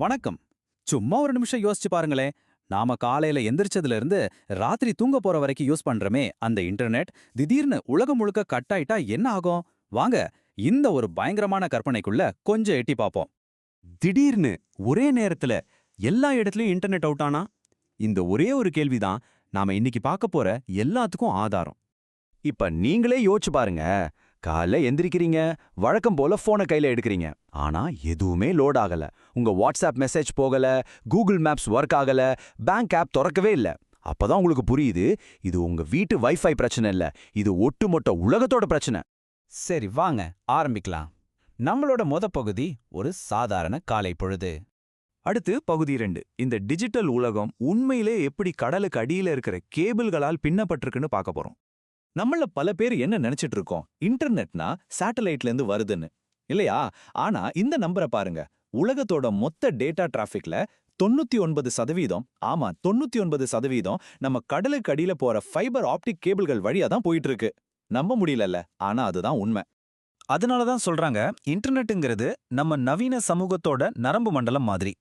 வணக்கம். சும்மா ஒரு நிமிஷம் யோசிச்சு பாருங்களேன். நாம காலையில எந்திரிச்சதுல இருந்து ராத்திரி தூங்க போற வரைக்கும் யூஸ் பண்றமே அந்த இன்டர்நெட் திடீர்னு உலகம் முழுக்க கட் ஆயிட்டா என்ன ஆகும்? வாங்க இந்த ஒரு பயங்கரமான கற்பனைக்குள்ள கொஞ்சம் எட்டி பார்ப்போம். திடீர்னு ஒரே நேரத்துல எல்லா இடத்துலயும் இன்டர்நெட் அவுட் ஆனா? இந்த ஒரே ஒரு கேள்விதான் நாம இன்னைக்கு பார்க்க போற எல்லாத்துக்கும் ஆதாரம். இப்ப நீங்களே யோசிச்சு பாருங்க. காலைல எந்திரிக்கிறீங்க. வழக்கம் போல போனை கையில எடுக்கிறீங்க. ஆனா எதுவுமே லோட் ஆகல. உங்க வாட்ஸ்அப் மெசேஜ் போகல. கூகுள் மேப்ஸ் ஒர்க் ஆகல. பேங்க் ஆப் திறக்கவே இல்ல. அப்பதான் உங்களுக்கு புரியுது இது உங்க வீட்டு வைஃபை பிரச்சனை இல்ல. இது ஒட்டுமொத்த உலகத்தோட பிரச்சனை. சரி வாங்க. ஆரம்பிக்கலாம். நம்மளோட மொத பகுதி ஒரு சாதாரண காலை பொழுது. அடுத்து பகுதி ரெண்டு. இந்த டிஜிட்டல் உலகம் உண்மையிலே எப்படி கடலுக்கு அடியில இருக்கிற கேபிள்களால் பின்னப்பட்டிருக்குன்னு பார்க்க போறோம். நம்மள பல பேர் என்ன நினைச்சிட்டு இருக்கோம்? இன்டர்நெட்னா சேட்டலைட்ல இருந்து வருதுன்னு. இல்லையா? ஆனா இந்த நம்பரை பாருங்க. உலகத்தோட மொத்த டேட்டா டிராஃபிக்ல தொண்ணூத்தி ஒன்பது சதவீதம் ஆமா தொண்ணூத்தி ஒன்பது சதவீதம் நம்ம கடலுக்கு அடியில போற ஃபைபர் ஆப்டிக் கேபிள்கள் வழியா தான் போயிட்டு இருக்கு நம்ப முடியலல்ல. ஆனா அதுதான் உண்மை. அதனால தான் சொல்றாங்க இன்டர்நெட்டுங்கிறது நம்ம நவீன சமூகத்தோட நரம்பு மண்டலம் மாதிரி.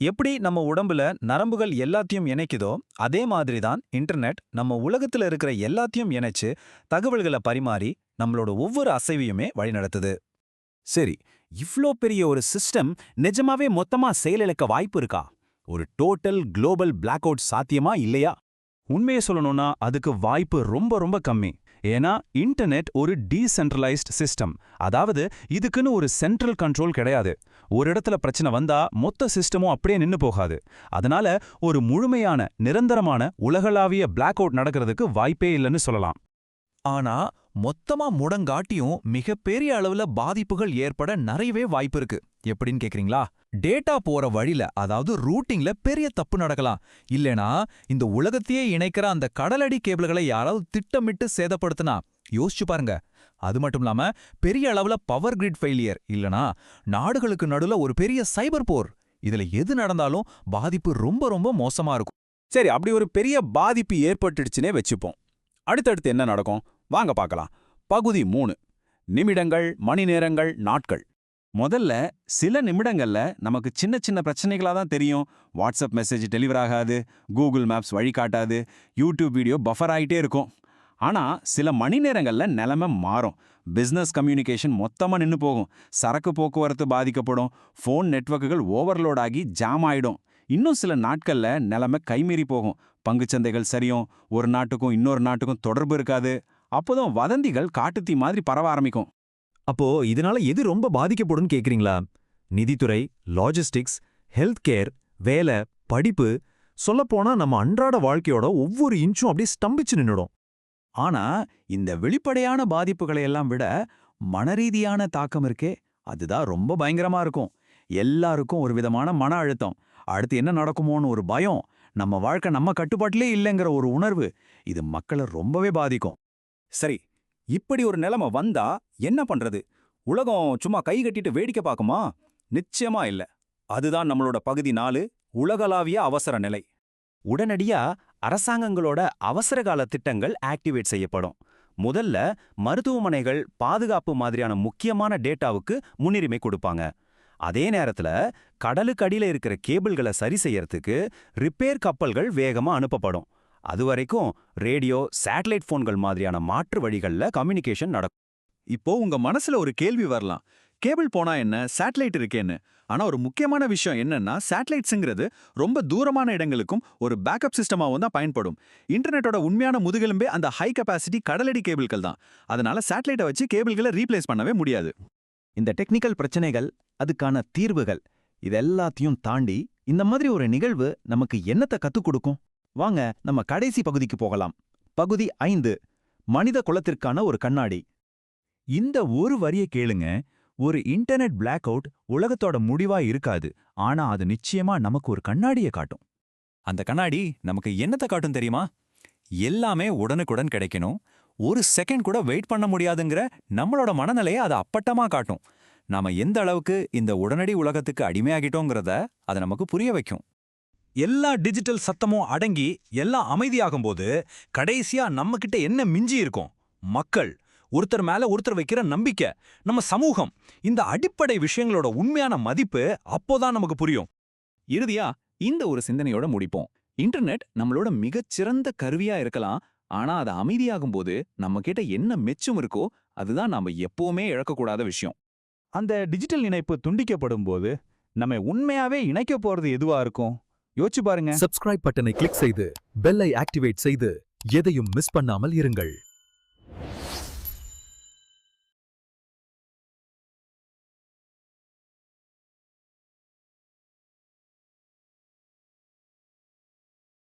எப்படி நம்ம உடம்புல நரம்புகள் எல்லாத்தையும் இணைக்குதோ அதே மாதிரி தான் இன்டர்நெட் நம்ம உலகத்துல இருக்கிற எல்லாத்தையும் இணைச்சு தகவல்களை பரிமாறி நம்மளோட ஒவ்வொரு அசைவையுமே வழிநடத்துது. சரி இவ்ளோ பெரிய ஒரு சிஸ்டம் நிஜமாவே மொத்தமா செயலிழக்க வாய்ப்பு இருக்கா? ஒரு டோட்டல் குளோபல் பிளாக் அவுட் சாத்தியமா இல்லையா? உண்மையை சொல்லணும்னா அதுக்கு வாய்ப்பு ரொம்ப ரொம்ப கம்மி. ஏன்னா இன்டர்நெட் ஒரு டீசென்ட்ரலைஸ்ட் சிஸ்டம். அதாவது இதுக்குன்னு ஒரு சென்ட்ரல் கண்ட்ரோல் கிடையாது. ஒரு இடத்துல பிரச்சனை வந்தா மொத்த சிஸ்டமும் அப்படியே நின்னு போகாது. அதனால ஒரு முழுமையான நிரந்தரமான உலகளாவிய பிளாக் அவுட் நடக்கிறதுக்கு வாய்ப்பே இல்லைன்னு சொல்லலாம். ஆனா மொத்தமா முடங்காட்டியும் மிகப்பெரிய அளவுல பாதிப்புகள் ஏற்பட நிறையவே வாய்ப்பு இருக்கு. எப்படின்னு கேக்குறீங்களா? டேட்டா போற வழில அதாவது ரூட்டிங்ல பெரிய தப்பு நடக்கலாம். இல்லனா இந்த உலகத்தையே இணைக்கிற அந்த கடலடி கேபிள்களை யாராவது திட்டமிட்டு சேதப்படுத்தினா யோசிச்சு பாருங்க. அது மட்டும் இல்லாம பெரிய அளவுல பவர் கிரிட் ஃபெயிலியர் இல்லனா நாடுகளுக்கு நடுவுல ஒரு பெரிய சைபர் போர். இதுல எது நடந்தாலும் பாதிப்பு ரொம்ப ரொம்ப மோசமா இருக்கும். சரி அப்படி ஒரு பெரிய பாதிப்பு ஏற்பட்டுடுச்சுனே வச்சுப்போம். அடுத்தடுத்து என்ன நடக்கும்? வாங்க பார்க்கலாம். பகுதி மூணு. நிமிடங்கள் மணி நேரங்கள் நாட்கள். முதல்ல சில நிமிடங்கள்ல நமக்கு சின்ன சின்ன பிரச்சனைகளா தான் தெரியும். வாட்ஸ்அப் மெசேஜ் டெலிவர் ஆகாது கூகுள் மேப்ஸ் வழிகாட்டாது யூடியூப் வீடியோ பஃபர் ஆயிட்டே இருக்கும். ஆனா சில மணி நேரங்கள்ல நிலைமை மாறும். பிசினஸ் கம்யூனிகேஷன் மொத்தமா நின்னு போகும். சரக்கு போக்குவரத்து பாதிக்கப்படும். ஃபோன் நெட்வொர்க்குகள் ஓவர்லோட் ஆகி ஜாம் ஆயிடும். இன்னும் சில நாட்கள்ல நிலைமை கைமீறி போகும். பங்குச்சந்தைகள் சரியும் ஒரு நாட்டுக்கும் இன்னொரு நாட்டுக்கும் தொடர்பு இருக்காது. அப்போதான் வதந்திகள் காட்டுத்தீ மாதிரி பரவ ஆரம்பிக்கும். அப்போ இதனால எது ரொம்ப பாதிக்கப்படும் கேக்குறீங்களா? நிதித்துறை லாஜிஸ்டிக்ஸ் ஹெல்த் கேர் வேலை படிப்பு சொல்லப்போனா நம்ம அன்றாட வாழ்க்கையோட ஒவ்வொரு இன்ச்சும் அப்படியே ஸ்தம்பிச்சு நின்னுடும். ஆனா இந்த வெளிப்படையான பாதிப்புகளை எல்லாம் விட மனரீதியான தாக்கம் இருக்கே அதுதான் ரொம்ப பயங்கரமா இருக்கும். எல்லாருக்கும் ஒரு விதமான மன அழுத்தம். அடுத்து என்ன நடக்குமோன்னு ஒரு பயம். நம்ம வாழ்க்கை நம்ம கட்டுப்பாட்டிலே இல்லைங்கிற ஒரு உணர்வு இது மக்களை ரொம்பவே பாதிக்கும். சரி இப்படி ஒரு நிலைமை வந்தா என்ன பண்றது? உலகம் சும்மா கை கட்டிட்டு வேடிக்கை பார்க்குமா? நிச்சயமா இல்ல. அதுதான் நம்மளோட பகுதி நாலு உலகளாவிய அவசர நிலை. உடனடியா அரசாங்கங்களோட அவசரகால திட்டங்கள் ஆக்டிவேட் செய்யப்படும். முதல்ல மருத்துவமனைகள் பாதுகாப்பு மாதிரியான முக்கியமான டேட்டாவுக்கு முன்னுரிமை கொடுப்பாங்க. அதே நேரத்துல கடலுக்கு அடியில இருக்கிற கேபிள்களை சரி செய்யறதுக்கு ரிப்பேர் கப்பல்கள் வேகமா அனுப்பப்படும். அது வரைக்கும் ரேடியோ சேட்டலைட் போன்கள் மாதிரியான மாற்று வழிகள்ல கம்யூனிகேஷன் நடக்கும். இப்போ உங்க மனசுல ஒரு கேள்வி வரலாம். கேபிள் போனா என்ன? சேட்டலைட் இருக்கேன்னு. ஆனா ஒரு முக்கியமான விஷயம் என்னன்னா சேட்டலைட்ஸுங்கிறது ரொம்ப தூரமான இடங்களுக்கும் ஒரு பேக்கப் சிஸ்டமாவும் தான் பயன்படும். இன்டர்நெட்டோட உண்மையான முதுகெலும்பே அந்த ஹை கெபாசிட்டி கடலடி கேபிள்கள் தான். அதனால சேட்டலைட்டை வச்சு கேபிள்களை ரீப்ளேஸ் பண்ணவே முடியாது. இந்த டெக்னிக்கல் பிரச்சனைகள் அதுக்கான தீர்வுகள் இதெல்லாத்தையும் தாண்டி இந்த மாதிரி ஒரு நிகழ்வு நமக்கு என்னத்தை கத்துக் கொடுக்கும்? வாங்க நம்ம கடைசி பகுதிக்கு போகலாம். பகுதி ஐந்து மனித குலத்திற்கான ஒரு கண்ணாடி. இந்த ஒரு வரிய கேளுங்க. ஒரு இன்டர்நெட் பிளாக் அவுட் உலகத்தோட முடிவா இருக்காது. ஆனா அது நிச்சயமா நமக்கு ஒரு கண்ணாடியை காட்டும். அந்த கண்ணாடி நமக்கு என்னத்தை காட்டும் தெரியுமா? எல்லாமே உடனுக்குடன் கிடைக்கணும். ஒரு செகண்ட் கூட வெயிட் பண்ண முடியாதுங்கிற நம்மளோட மனநிலையை அது அப்பட்டமா காட்டும். நாம எந்த அளவுக்கு இந்த உடனடி உலகத்துக்கு அடிமையாகிட்டோங்கிறத அது நமக்கு புரிய வைக்கும். எல்லா டிஜிட்டல் சத்தமும் அடங்கி எல்லாம் அமைதியாகும்போது கடைசியா நம்ம கிட்ட என்ன மிஞ்சி இருக்கும்? மக்கள். ஒருத்தர் மேல ஒருத்தர் வைக்கிற நம்பிக்கை. நம்ம சமூகம். இந்த அடிப்படை விஷயங்களோட உண்மையான மதிப்பு அப்போதான் நமக்கு புரியும். இறுதியா இந்த ஒரு சிந்தனையோட முடிப்போம். இன்டர்நெட் நம்மளோட மிகச்சிறந்த கருவியா இருக்கலாம். ஆனா அது அமைதியாகும் போது நம்ம கிட்ட என்ன மெச்சம் இருக்கோ அதுதான் நாம எப்பவுமே இழக்கக்கூடாத விஷயம். அந்த டிஜிட்டல் இணைப்பு துண்டிக்கப்படும் போது நம்ம உண்மையாவே இணைக்க போறது எதுவா இருக்கும்? யோசிச்சு பாருங்க. சப்ஸ்கிரைப் பட்டனை கிளிக் செய்து பெல்லை ஆக்டிவேட் செய்து எதையும் மிஸ் பண்ணாமல் இருங்கள்.